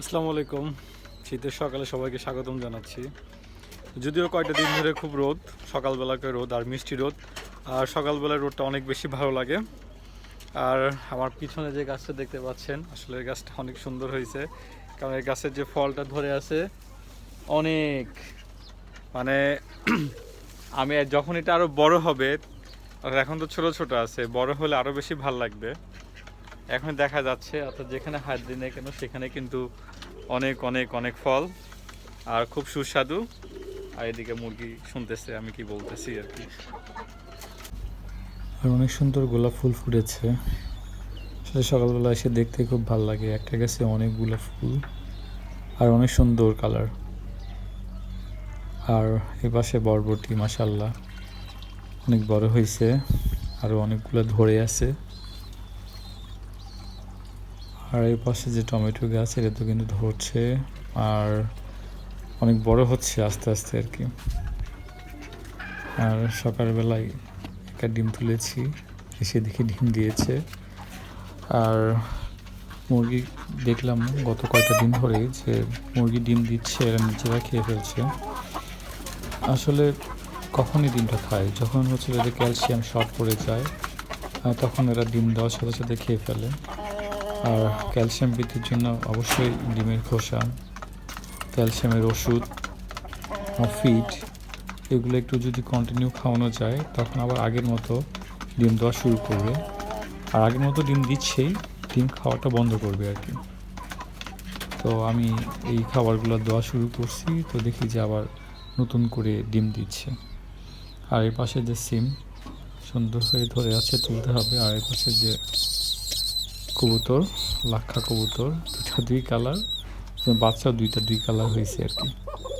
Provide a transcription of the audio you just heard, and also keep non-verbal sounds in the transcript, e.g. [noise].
আসসালামু আলাইকুম। শীতের সকালে সবাইকে স্বাগতম জানাচ্ছি। যদিও কয়টা দিন ধরে খুব রোদ সকালবেলাকে রোদ আর মিষ্টি রোদ, আর সকালবেলায় রোদটা অনেক বেশি ভালো লাগে। আর আমার পিছনে যে গাছটা দেখতে পাচ্ছেন, আসলে গাছটা অনেক সুন্দর হয়েছে। কারণ এই গাছের যে ফলটা ধরে আছে, অনেক মানে [clears throat] আমি যখন এটা আরও বড় হবে এখন তো ছোট ছোট আছে, বড় হলে আরও বেশি ভালো লাগবে। এখন দেখা যাচ্ছে, অর্থাৎ যেখানে হাত দিই না কেন, সেখানে কিন্তু অনেক অনেক অনেক ফল। আর খুব সুস্বাদু। আর এদিকে মুরগি শুনতেছে, আমি কি বলতেছি আর কি। আর অনেক সুন্দর গোলাপ ফুল ফুটেছে। আসলে সকালবেলা এসে দেখতে খুব ভালো লাগে। একটা গাছে অনেক গোলাপ ফুল। আর অনেক সুন্দর কালার। আর এ পাশে বরবটি মাসাল্লাহ অনেক বড় হয়েছে আরও অনেকগুলো ধরে আছে। আর এই পাশে যে টমেটো গাছ, এটা তো কিন্তু ধরছে। আর অনেক বড় হচ্ছে আস্তে আস্তে আর কি। আর সকালবেলায় একটা ডিম তুলেছি, এসে দেখি ডিম দিয়েছে। আর মুরগি দেখলাম গত কয়েকটা দিন ধরে যে মুরগি ডিম দিচ্ছে, এরা নিজেরা খেয়ে ফেলছে। আসলে কখনই ডিমটা খায়, যখন হচ্ছে এদের ক্যালসিয়াম শর্ট পড়ে যায় তখন এরা ডিম দেওয়ার সাথে সাথে খেয়ে ফেলে। আর ক্যালসিয়াম বৃদ্ধির জন্য অবশ্যই ডিমের খোসা, ক্যালসিয়ামের ওষুধ ফিড এগুলো একটু যদি কন্টিনিউ খাওয়ানো যায়, তখন আবার আগের মতো ডিম দেওয়া শুরু করবে। আর আগের মতো ডিম দিচ্ছেই, ডিম খাওয়াটা বন্ধ করবে আর কি। তো আমি এই খাবারগুলো দেওয়া শুরু করছি, তো দেখি যে আবার নতুন করে ডিম দিচ্ছে। আর এর পাশে যে সিম সুন্দর হয়ে ধরে আছে তুলতে হবে, আর এর পাশে যে কবুতর লাক্ষা কবুতর দুটা দুই কালার বাচ্চা দুইটা দুই কালার হয়েছে আর কি।